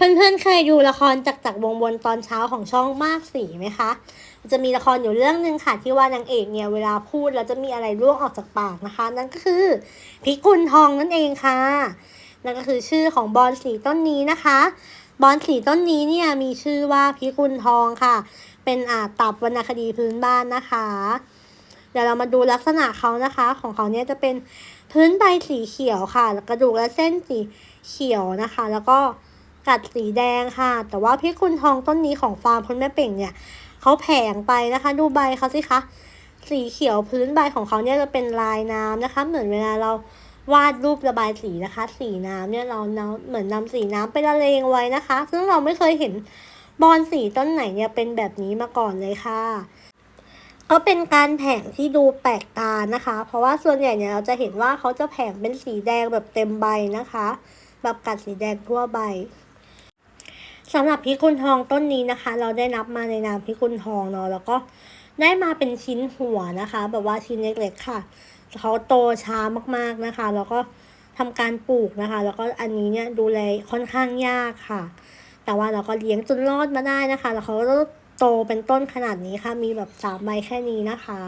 เพื่อนๆเคยดูละครจากจากวงบนตอนเช้าของช่องมากสีไหมคะ จะมีละครอยู่เรื่องหนึ่งค่ะที่ว่านางเอกเนี่ยเวลาพูดแล้วจะมีอะไรร่วงออกจากปากนะคะ นั่นก็คือพิกุลทองนั่นเองค่ะ นั่นก็คือชื่อของบอลสีต้นนี้นะคะ บอลสีต้นนี้เนี่ยมีชื่อว่าพิกุลทองค่ะ เป็นอาตับวรรณคดีพื้นบ้านนะคะ เดี๋ยวเรามาดูลักษณะเขานะคะ ของเขาเนี่ยจะเป็นพื้นใบสีเขียวค่ะแล้วกระดูกและเส้นสีเขียวนะคะ แล้วก็ กัดสีแดงค่ะ แต่ว่าพิกุลทองต้นนี้ของฟาร์มคุณแม่เป่งเนี่ยเขาแผงไปนะคะ ดูใบเขาสิคะสีเขียวพื้นใบของเขาเนี่ยจะเป็นลายน้ำนะคะ เหมือนเวลาเราวาดรูประบายสีนะคะ สีน้ำเนี่ยเราเนาเหมือนนำสีน้ำไปละเลงไว้นะคะ ซึ่งเราไม่เคยเห็นบอลสีต้นไหนเนี่ยเป็นแบบนี้มาก่อนเลยค่ะ ก็เป็นการแผงที่ดูแปลกตานะคะ เพราะว่าส่วนใหญ่เนี่ยเราจะเห็นว่าเขาจะแผงเป็นสีแดงแบบเต็มใบนะคะ แบบกัดสีแดงทั่วใบ สำหรับพิกุลทองต้นนี้นะคะ เราได้นับมาในนามพิกุลทองเนาะแล้วก็ได้มาเป็นชิ้นหัวนะคะ แบบว่าชิ้นเล็กๆค่ะเขาโตช้ามากๆนะคะ แล้วก็ทำการปลูกนะคะ แล้วก็อันนี้เนี่ยดูแลค่อนข้างยากค่ะ แต่ว่าเราก็เลี้ยงจนรอดมาได้นะคะ แล้วเขาก็โตเป็นต้นขนาดนี้ค่ะ มีแบบสามใบแค่นี้นะคะ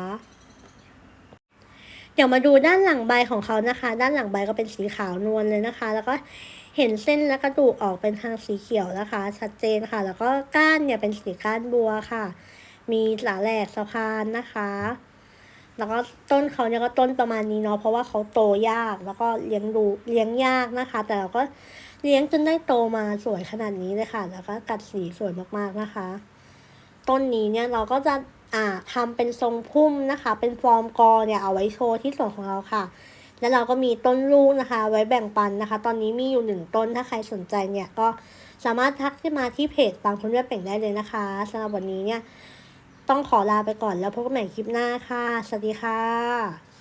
เดี๋ยวมาดูด้านหลังใบของเขานะคะ ด้านหลังใบก็เป็นสีขาวนวลเลยนะคะ แล้วก็เห็นเส้นและกระดูกออกเป็นทางสีเขียวนะคะ ชัดเจนค่ะ แล้วก็ก้านเนี่ยเป็นสีก้านบัวค่ะ มีหลาแหลกสะพานนะคะ แล้วก็ต้นเขาเนี่ยก็ต้นประมาณนี้เนาะเพราะว่าเขาโตยากแล้วก็เลี้ยงดูเลี้ยงยากนะคะ แต่เราก็เลี้ยงจนได้โตมาสวยขนาดนี้เลยค่ะ แล้วก็กัดสีสวยมากๆนะคะ ต้นนี้เนี่ยเราก็จะ ทำเป็นทรงพุ่มนะคะ เป็นฟอร์มกอเนี่ยเอาไว้โชว์ที่สวนของเราค่ะ แล้วเราก็มีต้นลูกนะคะ ไว้แบ่งปันนะคะ ตอนนี้มีอยู่หนึ่งต้นถ้าใครสนใจเนี่ยก็สามารถทักขึ้นมาที่เพจบางคนแม่เป่งได้เลยนะคะสำหรับวันนี้เนี่ยต้องขอลาไปก่อนแล้วพบกันใหม่คลิปหน้าค่ะ สวัสดีค่ะ